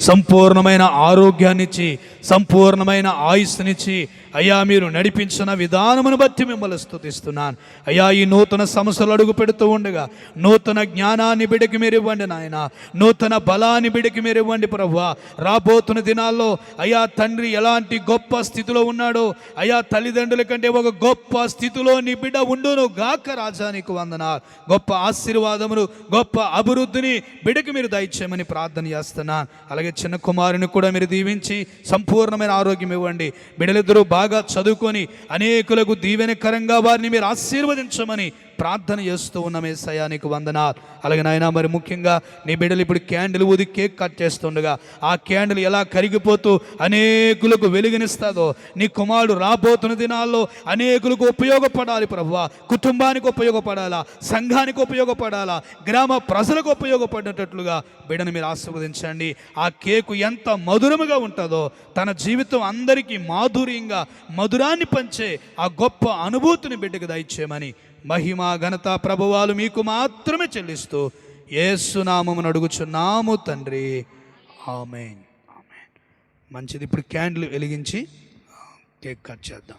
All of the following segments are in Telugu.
సంపూర్ణమైన ఆరోగ్యాన్నిచ్చి సంపూర్ణమైన ఆయుస్సునిచ్చి అయ్యా మీరు నడిపించిన విధానమును బట్టి మిమ్మల్ని స్థుతిస్తున్నాను అయ్యా ఈ నూతన సమస్యలు అడుగు పెడుతూ ఉండగా నూతన జ్ఞానాన్ని బిడకి మీరు ఇవ్వండి నాయన. నూతన బలాన్ని బిడకి మీరు ఇవ్వండి ప్రభువా. రాబోతున్న దినాల్లో అయ్యా తండ్రి ఎలాంటి గొప్ప స్థితిలో ఉన్నాడో అయ్యా తల్లిదండ్రుల కంటే ఒక గొప్ప స్థితిలో నీ బిడ్డ ఉండును గాక రాజానికి వందన గొప్ప ఆశీర్వాదములు గొప్ప అభివృద్ధిని బిడకి మీరు దయచేయమని ప్రార్థన చేస్తున్నాను. అలాగే చిన్న కుమారుని కూడా మీరు దీవించి సంపూర్ణమైన ఆరోగ్యం ఇవ్వండి. బిడ్డలిద్దరూ బాగా చదువుకొని అనేకులకు దీవెనకరంగా వారిని మీరు ఆశీర్వదించమని ప్రార్థన చేస్తూ ఉన్నామే సయానికి వందనాలు. అలాగే నాయన మరి ముఖ్యంగా నీ బిడ్డలు ఇప్పుడు క్యాండిల్ ఊది కేక్ కట్ చేస్తుండగా ఆ క్యాండిల్ ఎలా కరిగిపోతూ అనేకులకు వెలుగునిస్తుందో నీ కుమారుడు రాబోతున్న దినాల్లో అనేకులకు ఉపయోగపడాలి ప్రభు కుటుంబానికి ఉపయోగపడాలా? సంఘానికి ఉపయోగపడాలా? గ్రామ ప్రజలకు ఉపయోగపడేటట్లుగా బిడ్డను మీరు ఆశీర్వదించండి. ఆ కేకు ఎంత మధురముగా ఉంటుందో తన జీవితం అందరికీ మాధుర్యంగా మధురాన్ని పంచే ఆ గొప్ప అనుభూతిని బిడ్డకు దయచేయమని మహిమ ఘనత ప్రభువాలు మీకు మాత్రమే చెల్లిస్తూ ఏసునామమును అడుగుచున్నాము తండ్రి. ఆమెన్. ఆమెన్. మంచిది ఇప్పుడు క్యాండిల్ వెలిగించి కేక్ కట్ చేద్దాం.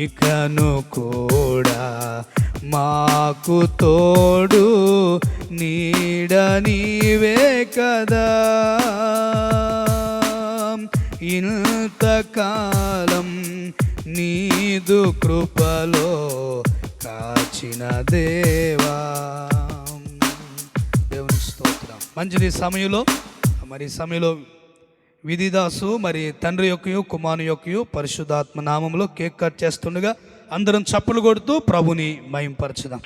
ఇకను కూడా మాకు తోడు నీడ నీవే కదా. ఇంతకాలం నీదు కృపలో కాచిన దేవా. దేవుని స్తోత్రం. మంచిది సమయంలో మరి సమయంలో విధిదాసు మరి తండ్రి యొక్కయు కుమారు యొక్కయు పరిశుద్ధాత్మ నామంలో కేక్ కట్ చేస్తుండగా అందరం చప్పులు కొడుతూ ప్రభుని మయంపరచుదాం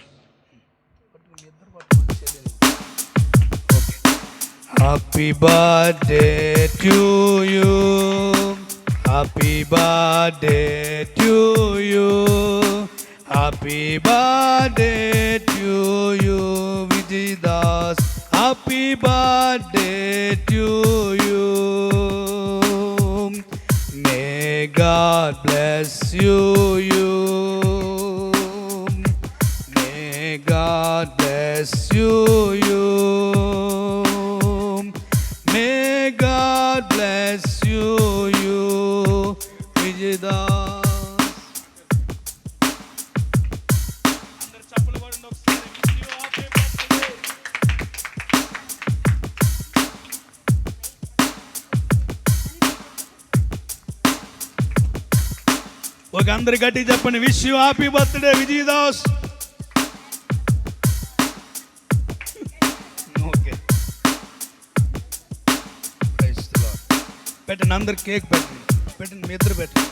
happy birthday to you happy birthday to you happy birthday to you Vijayadas happy birthday to you God bless you, you. May God bless you, you. May God bless ఒక అందరి గట్టి చెప్పండి. Wish you happy birthday Vijayadas okay పెట్టండి అందరు కేక్ పెట్టండి. పెట్టండి మీ ఇద్దరు పెట్టండి.